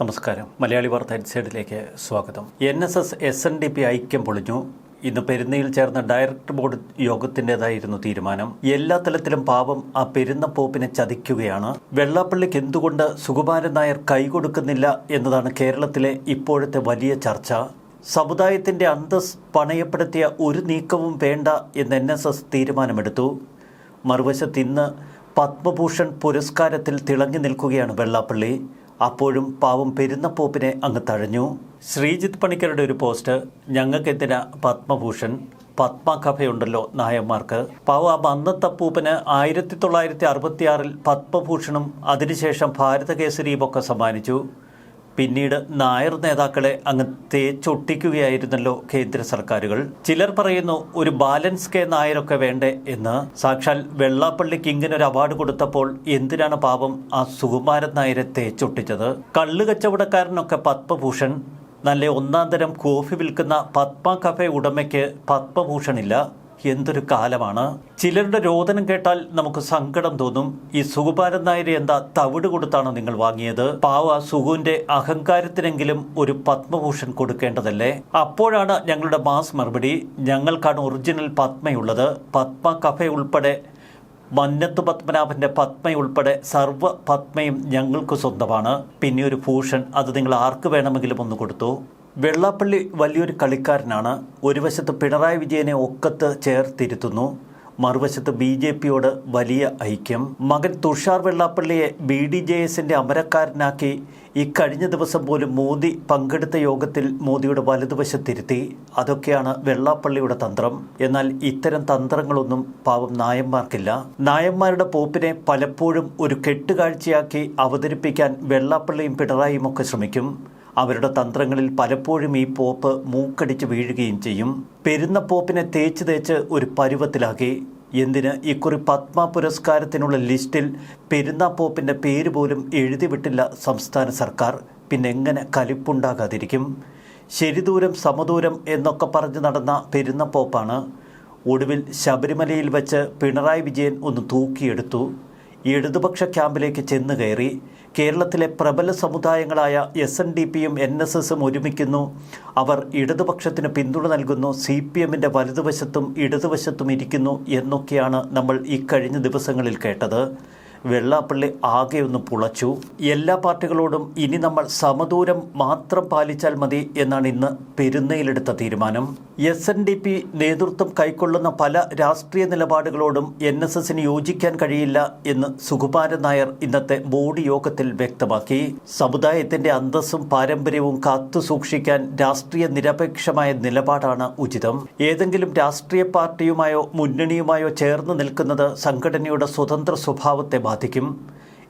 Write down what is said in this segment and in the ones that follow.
നമസ്കാരം. മലയാളി വാർത്ത ഹെഡ്സൈഡിലേക്ക് സ്വാഗതം. N S S S N D P ഐക്യം പൊളിഞ്ഞു. ഇന്ന് പെരുന്നയിൽ ചേർന്ന ഡയറക്ടർ ബോർഡ് യോഗത്തിന്റെതായിരുന്നു തീരുമാനം. എല്ലാ തലത്തിലും പാവം ആ പെരുന്ന പോപ്പിനെ ചതിക്കുകയാണ്. വെള്ളാപ്പള്ളിക്ക് എന്തുകൊണ്ട് സുകുമാരൻ നായർ കൈകൊടുക്കുന്നില്ല എന്നതാണ് കേരളത്തിലെ ഇപ്പോഴത്തെ വലിയ ചർച്ച. സമുദായത്തിന്റെ അന്തസ് പണയപ്പെടുത്തിയ ഒരു നീക്കവും വേണ്ട എന്ന് എൻ എസ് എസ് തീരുമാനമെടുത്തു. മറുവശത്ത് ഇന്ന് പത്മഭൂഷൺ പുരസ്കാരത്തിൽ തിളങ്ങി നിൽക്കുകയാണ് വെള്ളാപ്പള്ളി. അപ്പോഴും പാവം പെരുന്നപ്പോപ്പിനെ അങ്ങ് തഴഞ്ഞു. ശ്രീജിത്ത് പണിക്കരുടെ ഒരു പോസ്റ്റ് ഞങ്ങൾക്കെന്തിനാ പത്മഭൂഷൺ പത്മ കഫയുണ്ടല്ലോ നായന്മാർക്ക്. പാവ ആ മന്നത്തപ്പൂപ്പന് ആയിരത്തി തൊള്ളായിരത്തി അറുപത്തിയാറിൽ പത്മഭൂഷണും അതിനുശേഷം ഭാരതകേസരിയും ഒക്കെ സമ്മാനിച്ചു. പിന്നീട് നായർ നേതാക്കളെ അങ്ങ് തേച്ചൊട്ടിക്കുകയായിരുന്നല്ലോ കേന്ദ്ര സർക്കാരുകൾ. ചിലർ പറയുന്നു ഒരു ബാലൻസ് കെ നായരൊക്കെ വേണ്ടേ എന്ന്. സാക്ഷാൽ വെള്ളാപ്പള്ളി ഇങ്ങനെ ഒരു അവാർഡ് കൊടുത്തപ്പോൾ എന്തിനാണ് പാപം ആ സുകുമാരൻ നായരെ തേച്ചൊട്ടിച്ചത് കള്ളുകച്ചവടക്കാരനൊക്കെ പത്മഭൂഷൺ. നല്ല ഒന്നാം തരം കോഫി വിൽക്കുന്ന പത്മ കഫേ ഉടമയ്ക്ക് പത്മഭൂഷണില്ല. എന്തൊരു കാലമാണ്. ചിലരുടെ രോദനം കേട്ടാൽ നമുക്ക് സങ്കടം തോന്നും. ഈ സുകുമാരൻ നായർ എന്താ തവിട് കൊടുത്താണ് നിങ്ങൾ വാങ്ങിയത്? പാവ സുഗുവിന്റെ അഹങ്കാരത്തിനെങ്കിലും ഒരു പത്മഭൂഷൺ കൊടുക്കേണ്ടതല്ലേ? അപ്പോഴാണ് ഞങ്ങളുടെ മാസ് മറുപടി. ഞങ്ങൾക്കാണ് ഒറിജിനൽ പത്മയുള്ളത്. പത്മ കഫ ഉൾപ്പെടെ മന്നത്ത് പത്മനാഭന്റെ പത്മയുൾപ്പെടെ സർവ പത്മയും ഞങ്ങൾക്ക് സ്വന്തമാണ്. പിന്നെ ഒരു ഭൂഷൺ അത് നിങ്ങൾ ആർക്ക് വേണമെങ്കിലും ഒന്ന് കൊടുത്തു? വെള്ളാപ്പള്ളി വലിയൊരു കളിക്കാരനാണ്. ഒരു വശത്ത് പിണറായി വിജയനെ ഒക്കത്ത് ചേർത്തിരുത്തുന്നു. മറുവശത്ത് ബി ജെ പിയോട് വലിയ ഐക്യം. മകൻ തുഷാർ വെള്ളാപ്പള്ളിയെ ബി ഡി ജെ എസിന്റെ അമരക്കാരനാക്കി ഇക്കഴിഞ്ഞ ദിവസം പോലും മോദി പങ്കെടുത്ത യോഗത്തിൽ മോദിയുടെ വലതുവശത്തിരുത്തി. അതൊക്കെയാണ് വെള്ളാപ്പള്ളിയുടെ തന്ത്രം. എന്നാൽ ഇത്തരം തന്ത്രങ്ങളൊന്നും പാവം നായന്മാർക്കില്ല. നായന്മാരുടെ പോപ്പിനെ പലപ്പോഴും ഒരു കെട്ടുകാഴ്ചയാക്കി അവതരിപ്പിക്കാൻ വെള്ളാപ്പള്ളിയും പിണറായിയും ഒക്കെ ശ്രമിക്കും. അവരുടെ തന്ത്രങ്ങളിൽ പലപ്പോഴും ഈ പോപ്പ് മൂക്കടിച്ച് വീഴുകയും ചെയ്യും. പെരുന്ന പോപ്പിനെ തേച്ച് തേച്ച് ഒരു പരുവത്തിലാക്കി എന്തിന്? ഇക്കുറി പത്മ പുരസ്കാരത്തിനുള്ള ലിസ്റ്റിൽ പെരുന്ന പോപ്പിന്റെ പേര് പോലും എഴുതിവിട്ടില്ല സംസ്ഥാന സർക്കാർ. പിന്നെ എങ്ങനെ കലിപ്പുണ്ടാകാതിരിക്കും? ശരിദൂരം സമദൂരം എന്നൊക്കെ പറഞ്ഞ് നടന്ന പെരുന്ന പോപ്പാണ്. ഒടുവിൽ ശബരിമലയിൽ വെച്ച് പിണറായി വിജയൻ ഒന്ന് തൂക്കിയെടുത്തു. ഇടതുപക്ഷ ക്യാമ്പിലേക്ക് ചെന്ന് കയറി. കേരളത്തിലെ പ്രബല സമുദായങ്ങളായ എസ് എൻ ഡി പിയും എൻ എസ് എസും ഒരുമിക്കുന്നു. അവർ ഇടതുപക്ഷത്തിന് പിന്തുണ നൽകുന്നു. സി പി എമ്മിന്റെ വലതുവശത്തും ഇടതുവശത്തും ഇരിക്കുന്നു എന്നൊക്കെയാണ് നമ്മൾ ഈ കഴിഞ്ഞ ദിവസങ്ങളിൽ കേട്ടത്. വെള്ളാപ്പള്ളി ആകെ ഒന്ന് പുളച്ചു. എല്ലാ പാർട്ടികളോടും ഇനി നമ്മൾ സമദൂരം മാത്രം പാലിച്ചാൽ മതി എന്നാണ് ഇന്ന് പെരുന്നയിലെടുത്ത തീരുമാനം. എസ് എൻ ഡി പി നേതൃത്വം കൈക്കൊള്ളുന്ന പല രാഷ്ട്രീയ നിലപാടുകളോടും എൻ എസ് എസിന് യോജിക്കാൻ കഴിയില്ല എന്ന് സുകുമാരൻ നായർ ഇന്നത്തെ ബോർഡ് യോഗത്തിൽ വ്യക്തമാക്കി. സമുദായത്തിന്റെ അന്തസ്സും പാരമ്പര്യവും കാത്തു സൂക്ഷിക്കാൻ രാഷ്ട്രീയ നിരപേക്ഷമായ നിലപാടാണ് ഉചിതം. ഏതെങ്കിലും രാഷ്ട്രീയ പാർട്ടിയുമായോ മുന്നണിയുമായോ ചേർന്ന് നിൽക്കുന്നത് സംഘടനയുടെ സ്വതന്ത്ര സ്വഭാവത്തെ ബാധിക്കും.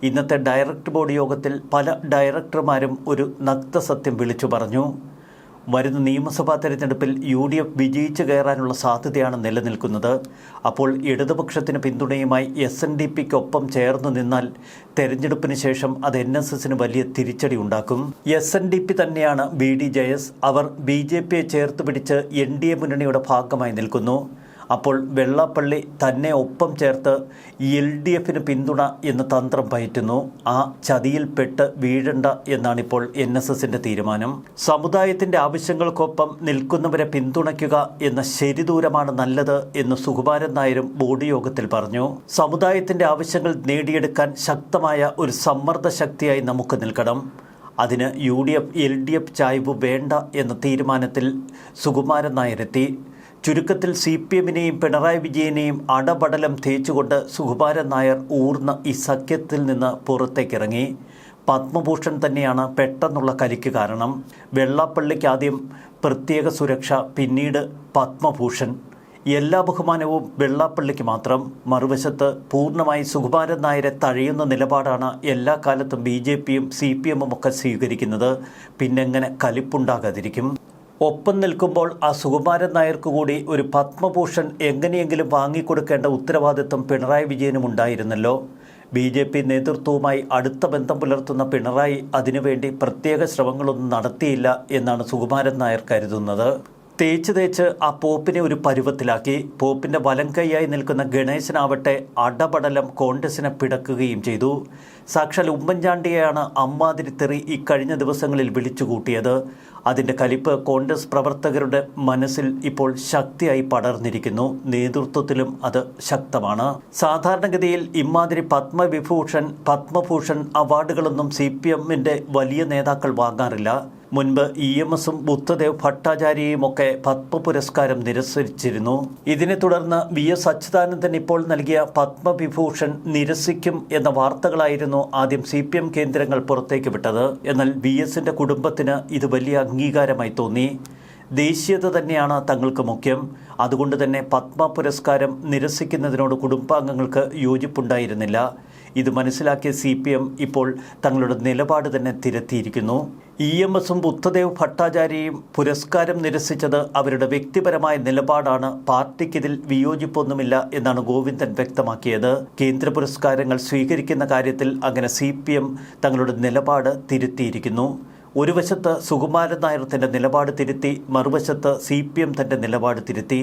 ഇന്നത്തെ ഡയറക്ട് ബോർഡ് യോഗത്തിൽ പല ഡയറക്ടർമാരും ഒരു നഗ്നസത്യം വിളിച്ചു പറഞ്ഞു. വരുന്ന നിയമസഭാ തെരഞ്ഞെടുപ്പിൽ യു ഡി എഫ് വിജയിച്ചു കയറാനുള്ള സാധ്യതയാണ് നിലനിൽക്കുന്നത്. അപ്പോൾ ഇടതുപക്ഷത്തിന് പിന്തുണയുമായി എസ് എൻ ഡി പിക്കൊപ്പം ചേർന്ന് നിന്നാൽ തെരഞ്ഞെടുപ്പിന് ശേഷം അത് എൻ എസ് എസിന് വലിയ തിരിച്ചടി ഉണ്ടാക്കും. എസ് എൻ ഡി പി തന്നെയാണ് ബി ഡി ജയസ്. അവർ ബി ജെ പിയെ ചേർത്ത് പിടിച്ച് എൻ ഡി എ മുന്നണിയുടെ ഭാഗമായി നിൽക്കുന്നു. അപ്പോൾ വെള്ളാപ്പള്ളി തന്നെ ഒപ്പം ചേർത്ത് എൽ ഡി എഫിന് പിന്തുണ എന്ന തന്ത്രം പയറ്റുന്നു. ആ ചതിയിൽപ്പെട്ട് വീഴണ്ട എന്നാണിപ്പോൾ എൻ എസ് എസിന്റെ തീരുമാനം. സമുദായത്തിന്റെ ആവശ്യങ്ങൾക്കൊപ്പം നിൽക്കുന്നവരെ പിന്തുണയ്ക്കുക എന്ന ശരിദൂരമാണ് നല്ലത് എന്ന് സുകുമാരൻ നായരും ബോർഡ് യോഗത്തിൽ പറഞ്ഞു. സമുദായത്തിന്റെ ആവശ്യങ്ങൾ നേടിയെടുക്കാൻ ശക്തമായ ഒരു സമ്മർദ്ദ ശക്തിയായി നമുക്ക് നിൽക്കണം. അതിന് U D F L D F ചായ്വ് വേണ്ട എന്ന തീരുമാനത്തിൽ സുകുമാരൻ നായരെത്തി. ചുരുക്കത്തിൽ സി പി എമ്മിനെയും പിണറായി വിജയനെയും അടപടലം തേച്ചുകൊണ്ട് സുകുമാരൻ നായർ ഊർന്ന ഈ സഖ്യത്തിൽ നിന്ന് പുറത്തേക്കിറങ്ങി. പത്മഭൂഷൺ തന്നെയാണ് പെട്ടെന്നുള്ള കലിക്ക് കാരണം. വെള്ളാപ്പള്ളിക്ക് ആദ്യം പ്രത്യേക സുരക്ഷ പിന്നീട് പത്മഭൂഷൺ. എല്ലാ ബഹുമാനവും വെള്ളാപ്പള്ളിക്ക് മാത്രം. മറുവശത്ത് പൂർണമായി സുകുമാരൻ നായരെ തഴയുന്ന നിലപാടാണ് എല്ലാ കാലത്തും ബി ജെ പിയും സി പി എമ്മും ഒക്കെ സ്വീകരിക്കുന്നത്. പിന്നെങ്ങനെ കലിപ്പുണ്ടാകാതിരിക്കും. ഒപ്പം നിൽക്കുമ്പോൾ ആ സുകുമാരൻ നായർക്ക് കൂടി ഒരു പത്മഭൂഷൺ എങ്ങനെയെങ്കിലും വാങ്ങിക്കൊടുക്കേണ്ട ഉത്തരവാദിത്വം പിണറായി വിജയനും ഉണ്ടായിരുന്നല്ലോ. ബി ജെ പി നേതൃത്വവുമായി അടുത്ത ബന്ധം പുലർത്തുന്ന പിണറായി അതിനുവേണ്ടി പ്രത്യേക ശ്രമങ്ങളൊന്നും നടത്തിയില്ല എന്നാണ് സുകുമാരൻ നായർ കരുതുന്നത്. തേച്ച് തേച്ച് ആ പോപ്പിനെ ഒരു പരുവത്തിലാക്കി. പോപ്പിന്റെ വലം കൈയായി നിൽക്കുന്ന ഗണേശനാവട്ടെ അടപടലം കോൺഗ്രസിനെ പിടക്കുകയും ചെയ്തു. സാക്ഷാൽ ഉമ്മൻചാണ്ടിയെയാണ് അമ്മാതിരി തെറി ഈ ദിവസങ്ങളിൽ വിളിച്ചുകൂട്ടിയത് അതിന്റെ കലിപ്പ് കോൺഗ്രസ് പ്രവർത്തകരുടെ മനസ്സിൽ ഇപ്പോൾ ശക്തിയായി പടർന്നിരിക്കുന്നു. നേതൃത്വത്തിലും അത് ശക്തമാണ്. സാധാരണഗതിയിൽ ഇമ്മാതിരി പത്മവിഭൂഷൺ പത്മഭൂഷൺ അവാർഡുകളൊന്നും സി പി എമ്മിന്റെ വലിയ നേതാക്കൾ വാങ്ങാറില്ല. മുൻപ് ഇ എം എസും ബുദ്ധദേവ് ഭട്ടാചാര്യയുമൊക്കെ പത്മ പുരസ്കാരം നിരസിച്ചിരുന്നു. ഇതിനെ തുടർന്ന് വി എസ് അച്യുതാനന്ദൻ ഇപ്പോൾ നൽകിയ പത്മവിഭൂഷൺ നിരസിക്കും എന്ന വാർത്തകളായിരുന്നു ആദ്യം സി പി എം കേന്ദ്രങ്ങൾ പുറത്തേക്ക് വിട്ടത്. എന്നാൽ വി കുടുംബത്തിന് ഇത് വലിയ അംഗീകാരമായി തോന്നി. ദേശീയത തന്നെയാണ് തങ്ങൾക്ക് മുഖ്യം. അതുകൊണ്ട് തന്നെ പത്മ പുരസ്കാരം നിരസിക്കുന്നതിനോട് കുടുംബാംഗങ്ങൾക്ക് യോജിപ്പുണ്ടായിരുന്നില്ല. ഇത് മനസ്സിലാക്കിയ സി പി എം ഇപ്പോൾ തങ്ങളുടെ നിലപാട് തന്നെ തിരുത്തിയിരിക്കുന്നു. ഇ എം എസും ബുദ്ധദേവ് ഭട്ടാചാര്യയും പുരസ്കാരം നിരസിച്ചത് അവരുടെ വ്യക്തിപരമായ നിലപാടാണ്. പാർട്ടിക്കിതിൽ വിയോജിപ്പൊന്നുമില്ല എന്നാണ് ഗോവിന്ദൻ വ്യക്തമാക്കിയത്. കേന്ദ്ര പുരസ്കാരങ്ങൾ സ്വീകരിക്കുന്ന കാര്യത്തിൽ അങ്ങനെ സി തങ്ങളുടെ നിലപാട് തിരുത്തിയിരിക്കുന്നു. ഒരു വശത്ത് സുകുമാരൻ നായർ തന്റെ നിലപാട് തിരുത്തി മറുവശത്ത് സി പി എം തന്റെ നിലപാട് തിരുത്തി.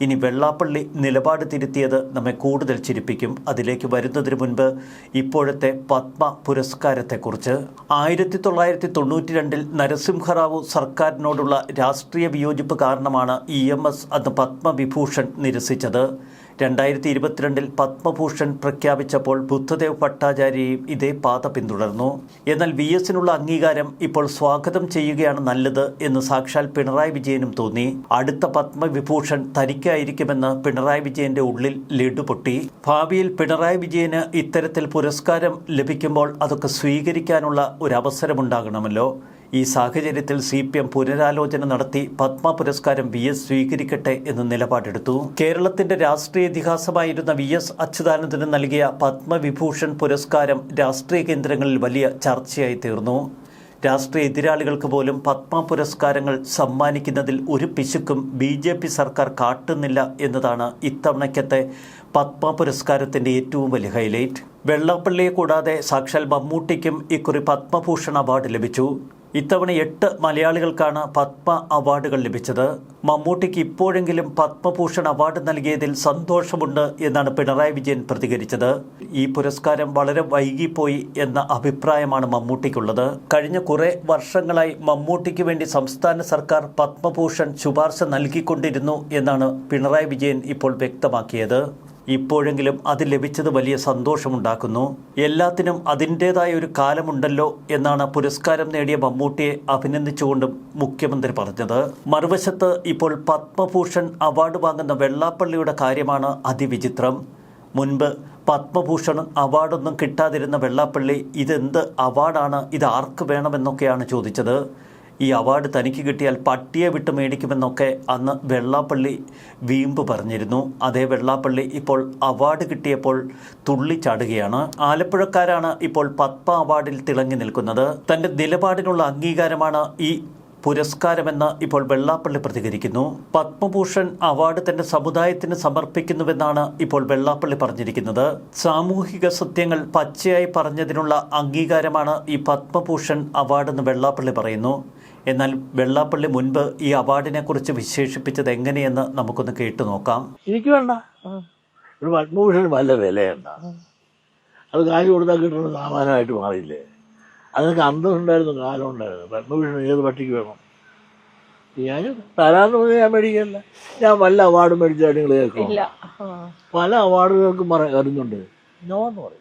ഇനി വെള്ളാപ്പള്ളി നിലപാട് തിരുത്തിയത് നമ്മെ കൂടുതൽ ചിരിപ്പിക്കും. അതിലേക്ക് വരുന്നതിന് മുൻപ് ഇപ്പോഴത്തെ പത്മ പുരസ്കാരത്തെക്കുറിച്ച്. ആയിരത്തി തൊള്ളായിരത്തി തൊണ്ണൂറ്റി രണ്ടിൽ നരസിംഹറാവു സർക്കാരിനോടുള്ള രാഷ്ട്രീയ വിയോജിപ്പ് കാരണമാണ് ഇ എം എസ് അന്ന് പത്മവിഭൂഷൺ നിരസിച്ചത്. രണ്ടായിരത്തി ഇരുപത്തിരണ്ടിൽ പത്മഭൂഷൺ പ്രഖ്യാപിച്ചപ്പോൾ ബുദ്ധദേവ് ഭട്ടാചാര്യയും ഇതേ പാത പിന്തുടർന്നു. എന്നാൽ വി എസിനുള്ള അംഗീകാരം ഇപ്പോൾ സ്വാഗതം ചെയ്യുകയാണ് നല്ലത് എന്ന് സാക്ഷാൽ പിണറായി വിജയനും തോന്നി. അടുത്ത പത്മവിഭൂഷൺ തനിക്കായിരിക്കുമെന്ന് പിണറായി വിജയന്റെ ഉള്ളിൽ ലഡു പൊട്ടി. ഭാവിയിൽ പിണറായി വിജയന് ഇത്തരത്തിൽ പുരസ്കാരം ലഭിക്കുമ്പോൾ അതൊക്കെ സ്വീകരിക്കാനുള്ള ഒരു അവസരമുണ്ടാകണമല്ലോ. ഈ സാഹചര്യത്തിൽ സി പി എം പുനരാലോചന നടത്തി പത്മ പുരസ്കാരം വി എസ് സ്വീകരിക്കട്ടെ എന്ന് നിലപാടെടുത്തു. കേരളത്തിന്റെ രാഷ്ട്രീയ ഇതിഹാസമായിരുന്ന വി എസ് അച്യുതാനന്ദന് നൽകിയ പത്മവിഭൂഷൺ പുരസ്കാരം രാഷ്ട്രീയ കേന്ദ്രങ്ങളിൽ വലിയ ചർച്ചയായി തീർന്നു. രാഷ്ട്രീയ എതിരാളികൾക്ക് പോലും പത്മ പുരസ്കാരങ്ങൾ സമ്മാനിക്കുന്നതിൽ ഒരു പിശുക്കും ബി ജെ പി സർക്കാർ കാട്ടുന്നില്ല എന്നതാണ് ഇത്തവണയ്ക്കത്തെ പത്മ പുരസ്കാരത്തിന്റെ ഏറ്റവും വലിയ ഹൈലൈറ്റ്. വെള്ളാപ്പള്ളിയെ കൂടാതെ സാക്ഷാൽ മമ്മൂട്ടിക്കും ഇക്കുറി പത്മഭൂഷൺ അവാർഡ് ലഭിച്ചു. ഇത്തവണ എട്ട് മലയാളികൾക്കാണ് പത്മ അവാർഡുകൾ ലഭിച്ചത്. മമ്മൂട്ടിക്ക് ഇപ്പോഴെങ്കിലും പത്മഭൂഷൺ അവാർഡ് നൽകിയതിൽ സന്തോഷമുണ്ട് എന്നാണ് പിണറായി വിജയൻ പ്രതികരിച്ചത്. ഈ പുരസ്കാരം വളരെ വൈകിപ്പോയി എന്ന അഭിപ്രായമാണ് മമ്മൂട്ടിക്കുള്ളത്. കഴിഞ്ഞ കുറേ വർഷങ്ങളായി മമ്മൂട്ടിക്ക് വേണ്ടി സംസ്ഥാന സർക്കാർ പത്മഭൂഷൺ ശുപാർശ നൽകിക്കൊണ്ടിരുന്നു എന്നാണ് പിണറായി വിജയൻ ഇപ്പോൾ വ്യക്തമാക്കിയത്. ഇപ്പോഴെങ്കിലും അത് ലഭിച്ചത് വലിയ സന്തോഷമുണ്ടാക്കുന്നു. എല്ലാത്തിനും അതിന്റേതായ ഒരു കാലമുണ്ടല്ലോ എന്നാണ് പുരസ്കാരം നേടിയ മമ്മൂട്ടിയെ അഭിനന്ദിച്ചുകൊണ്ടും മുഖ്യമന്ത്രി പറഞ്ഞത്. മറുവശത്ത് ഇപ്പോൾ പത്മഭൂഷൺ അവാർഡ് വാങ്ങുന്ന വെള്ളാപ്പള്ളിയുടെ കാര്യമാണ് അതിവിചിത്രം. മുൻപ് പത്മഭൂഷൺ അവാർഡൊന്നും കിട്ടാതിരുന്ന വെള്ളാപ്പള്ളി ഇതെന്ത് അവാർഡാണ് ഇത് ആർക്ക് വേണമെന്നൊക്കെയാണ് ചോദിച്ചത്. ഈ അവാർഡ് തനിക്ക് കിട്ടിയാൽ പട്ടിയെ വിട്ട് മേടിക്കുമെന്നൊക്കെ അന്ന് വെള്ളാപ്പള്ളി വീമ്പ് പറഞ്ഞിരുന്നു. അതേ വെള്ളാപ്പള്ളി ഇപ്പോൾ അവാർഡ് കിട്ടിയപ്പോൾ തുള്ളിച്ചാടുകയാണ്. ആലപ്പുഴക്കാരാണ് ഇപ്പോൾ പത്മ അവാർഡിൽ തിളങ്ങി നിൽക്കുന്നത്. തന്റെ നിലപാടിനുള്ള അംഗീകാരമാണ് ഈ പുരസ്കാരമെന്ന് ഇപ്പോൾ വെള്ളാപ്പള്ളി പ്രതികരിക്കുന്നു. പത്മഭൂഷൺ അവാർഡ് തന്റെ സമുദായത്തിന് സമർപ്പിക്കുന്നുവെന്നാണ് ഇപ്പോൾ വെള്ളാപ്പള്ളി പറഞ്ഞിരിക്കുന്നത്. സാമൂഹിക സത്യങ്ങൾ പച്ചയായി പറഞ്ഞതിനുള്ള അംഗീകാരമാണ് ഈ പത്മഭൂഷൺ അവാർഡെന്ന് വെള്ളാപ്പള്ളി പറയുന്നു. എന്നാൽ വെള്ളാപ്പള്ളി മുൻപ് ഈ അവാർഡിനെ കുറിച്ച് വിശേഷിപ്പിച്ചത് എങ്ങനെയെന്ന് നമുക്കൊന്ന് കേട്ടു നോക്കാം. എനിക്ക് വേണ്ട. ഒരു പത്മഭൂഷൺ വല്ല വിലയുണ്ട. അത് കാശ് കൊടുത്താൽ കിട്ടുന്ന സാമാനമായിട്ട് മാറിയില്ലേ? അതിനൊക്കെ അന്തമുണ്ടായിരുന്നു കാലം ഉണ്ടായിരുന്നു പത്മഭൂഷൺ ഏത് പട്ടിക്ക് വേണം? ഞാൻ തരാന്ന് പറഞ്ഞാൽ ഞാൻ മേടിക്കല്ല. ഞാൻ വല്ല അവാർഡ് മേടിച്ചായിട്ട് നിങ്ങൾ കേൾക്കും പല അവാർഡുകൾക്കും വരുന്നുണ്ട്. നോ എന്ന് പറയും.